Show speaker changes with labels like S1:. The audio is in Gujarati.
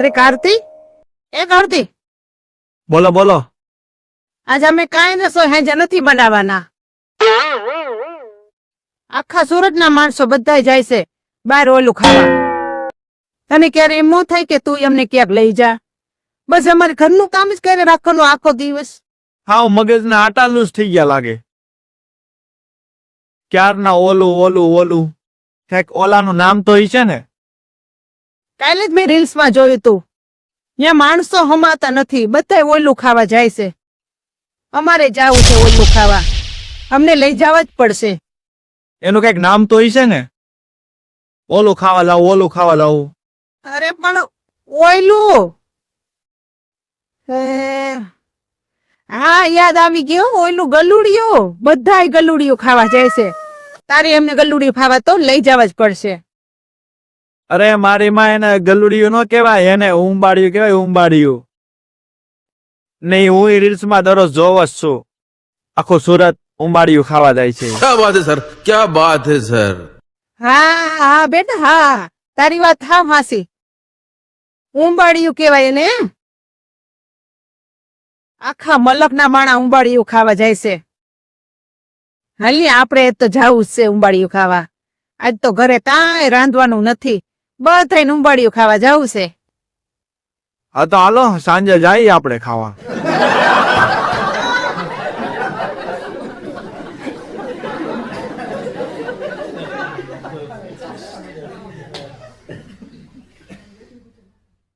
S1: અરે કાર્તી એ કાર્તી
S2: બોલો બોલો.
S1: આજ અમે કાંઈ નસો હેંજા નથી બનાવવાના. આખા સુરતના માણસો બધા જાય છે બાર ઓલું ખાવા. તને ક્યારે એમ ન થાય કે તું એમને ક્યાંક લઈ જા. બસ અમારે ઘરનું કામ જ કરે રાખવાનું આખો દિવસ.
S2: હાવ મગજના આટાલું જ થઈ ગયા લાગે. ક્યારના ઓલું ઓલું ઓલું. કંઈક ઓલાનું નામ તો ઈ છે ને.
S1: કાલે જ મેં રીલ્સમાં જોયું તું. ત્યાં માણસો હમાતા નથી બધા ઓયલું ખાવા જાય છે. અમારે જાવું છે ઓલું ખાવા. અમને લઈ જવા જ પડશે.
S2: એનું કંઈક નામ તો છે ને? ઓલું ખાવા લાવું ઓલું ખાવા લાવું.
S1: અરે પણ ઓયલું હા યાદ આવી ગયો ઓયલું ગલુડિયું. બધાય ગલુડિયું ખાવા જાય છે. તારે એમને ગલુડિયું ખાવા તો લઈ જવા જ પડશે.
S2: અરે મારી માં એને ગલુડિયું નો કેવાય એને ઉંબાડિયું કેવાય ઉંબાડિયું. નહીં હું રીલ્સમાં દરરોજ જોવો જ છું. આખું સુરત ઉંબાડિયું ખાવા જાય છે.
S3: ક્યાં બાત હે સર? ક્યાં બાત હે સર?
S1: હા હા બેટા હા. તારી વાત હા માસી ઉંબાડિયું કેવાય એને આખા મલક ના માણા ઉંબાડિયું ખાવા જાય છે. હાલી આપણે તો જવું છે ઉંબાડિયું ખાવા. આજ તો ઘરે કાંઈ રાંધવાનું નથી. બધાને ઉંબાડિયું ખાવા જવું છે.
S2: હા તો હાલો સાંજે જઈએ આપણે ખાવા.